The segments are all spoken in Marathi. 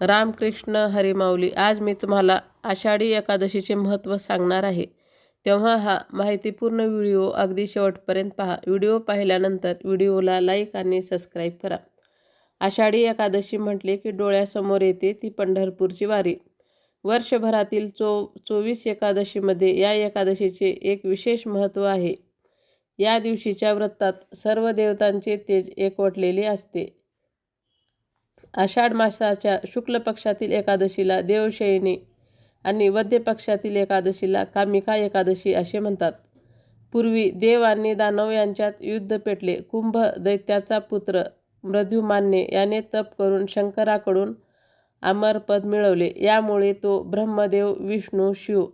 रामकृष्ण हरिमाऊली आज मी तुम्हाला आषाढी एकादशीचे महत्त्व सांगणार आहे. तेव्हा हा माहितीपूर्ण व्हिडिओ अगदी शेवटपर्यंत पहा. व्हिडिओ पाहिल्यानंतर व्हिडिओला लाईक आणि सबस्क्राईब करा. आषाढी एकादशी म्हटले की डोळ्यासमोर येते ती पंढरपूरची वारी. वर्षभरातील चो चोवीस एकादशीमध्ये या एकादशीचे एक विशेष महत्त्व आहे. या दिवशीच्या व्रतात सर्व देवतांचे तेज एकवटलेले असते. आषाढ मासाच्या शुक्ल पक्षातील एकादशीला देवशयनी आणि वद्य पक्षातील एकादशीला कामिका एकादशी असे म्हणतात. पूर्वी देव आणि दानव यांच्यात युद्ध पेटले. कुंभ दैत्याचा पुत्र मृद्युमान्य याने तप करून शंकराकडून अमरपद मिळवले. यामुळे तो ब्रह्मदेव विष्णू शिव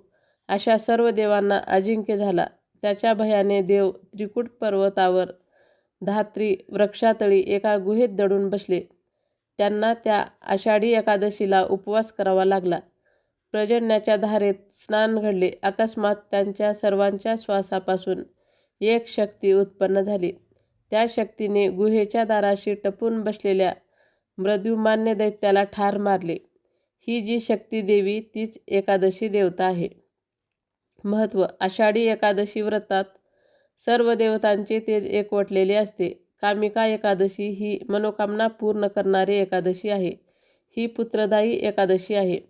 अशा सर्व देवांना अजिंक्य झाला. त्याच्या भयाने देव त्रिकूट पर्वतावर धात्री वृक्षातळी एका गुहेत दडून बसले. त्यांना त्या आषाढी एकादशीला उपवास करावा लागला. प्रजन्याच्या धारेत स्नान घडले. अकस्मात त्यांच्या सर्वांच्या श्वासापासून एक शक्ती उत्पन्न झाली. त्या शक्तीने गुहेच्या दाराशी टपून बसलेल्या मृद्युमान्य दैत्याला ठार मारले. ही जी शक्ती देवी तीच एकादशी देवता आहे. महत्त्व आषाढी एकादशी व्रतात सर्व देवतांचे तेज एकवटलेले असते. कामिका एकादशी ही मनोकामना पूर्ण करणारी एकादशी आहे. ही पुत्रदायी एकादशी आहे.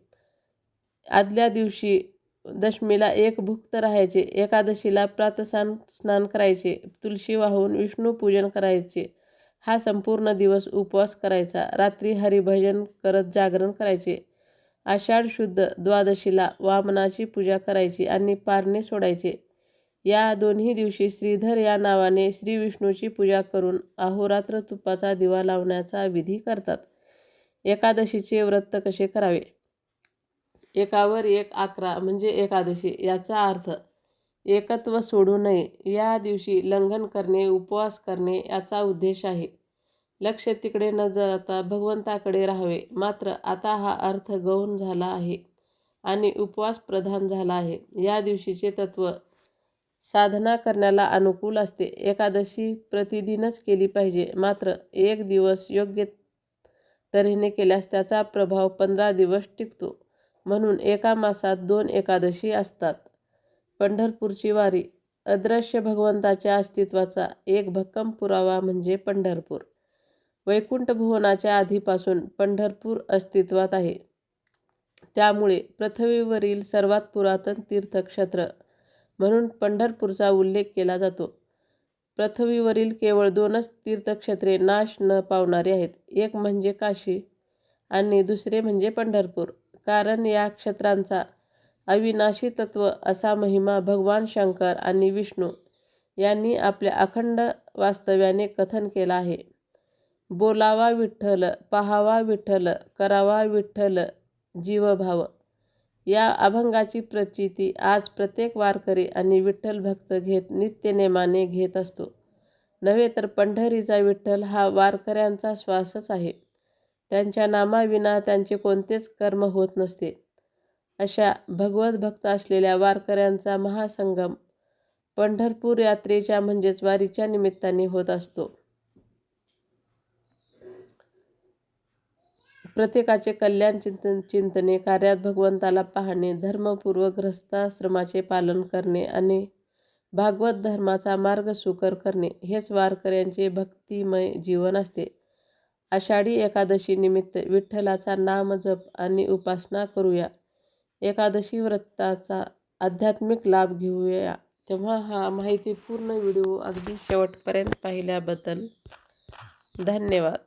आदल्या दिवशी दशमीला एक भुक्त राहायचे. एकादशीला प्रातसान स्नान करायचे. तुलसी वाहून विष्णू पूजन करायचे. हा संपूर्ण दिवस उपवास करायचा. रात्री हरिभजन करत जागरण करायचे. आषाढ शुद्ध द्वादशीला वामनाची पूजा करायची आणि पारणे सोडायचे. या दोन्ही दिवशी श्रीधर या नावाने श्री विष्णूची पूजा करून अहोरात्र तुपाचा दिवा लावण्याचा विधी करतात. एकादशीचे व्रत कसे करावे? एकावर एक अकरा म्हणजे एकादशी याचा अर्थ एकत्व सोडू नये. या दिवशी लंघन करणे उपवास करणे याचा उद्देश आहे. लक्ष तिकडे न जाता भगवंताकडे राहावे. मात्र आता हा अर्थ गौण झाला आहे आणि उपवास प्रधान झाला आहे. या दिवशीचे तत्त्व साधना करण्याला अनुकूल असते. एकादशी प्रतिदिनच केली पाहिजे. मात्र एक दिवस योग्य तऱ्हेने केल्यास त्याचा प्रभाव पंधरा दिवस टिकतो. म्हणून एका मासात दोन एकादशी असतात. पंढरपूरची वारी अदृश्य भगवंताच्या अस्तित्वाचा एक भक्कम पुरावा म्हणजे पंढरपूर. वैकुंठ भुवनाच्या आधीपासून पंढरपूर अस्तित्वात आहे. त्यामुळे पृथ्वीवरील सर्वात पुरातन तीर्थक्षेत्र म्हणून पंढरपूरचा उल्लेख केला जातो. पृथ्वीवरील केवळ दोनच तीर्थक्षेत्रे नाश न पावणारी आहेत. एक म्हणजे काशी आणि दुसरे म्हणजे पंढरपूर. कारण या क्षेत्रांचा अविनाशी तत्व असा महिमा भगवान शंकर आणि विष्णू यांनी आपल्या अखंड वास्तव्याने कथन केला आहे. बोलावा विठ्ठल पहावा विठ्ठल करावा विठ्ठल जीवभाव. या अभंगाची प्रचिती आज प्रत्येक वारकरी आणि विठ्ठल भक्त घेत नित्यनेमाने घेत असतो. नव्हे तर पंढरीचा विठ्ठल हा वारकऱ्यांचा श्वासच आहे. त्यांच्या नामाविना त्यांचे कोणतेच कर्म होत नसते. अशा भगवत भक्त असलेल्या वारकऱ्यांचा महासंगम पंढरपूर यात्रेच्या म्हणजेच वारीच्या निमित्ताने होत असतो. प्रत्येकाचे कल्याण चिंतन चिंतने कार्यात भगवंताला पाहणे धर्मपूर्वक ग्रस्ताश्रमाचे पालन करणे आणि भागवत धर्माचा मार्ग सुकर करणे हेच वारकऱ्यांचे भक्तिमय जीवन असते. आषाढी एकादशीनिमित्त विठ्ठलाचा नाम जप आणि उपासना करूया. एकादशी व्रताचा आध्यात्मिक लाभ घेऊया. तेव्हा हा माहितीपूर्ण व्हिडिओ अगदी शेवटपर्यंत पाहिल्याबद्दल धन्यवाद.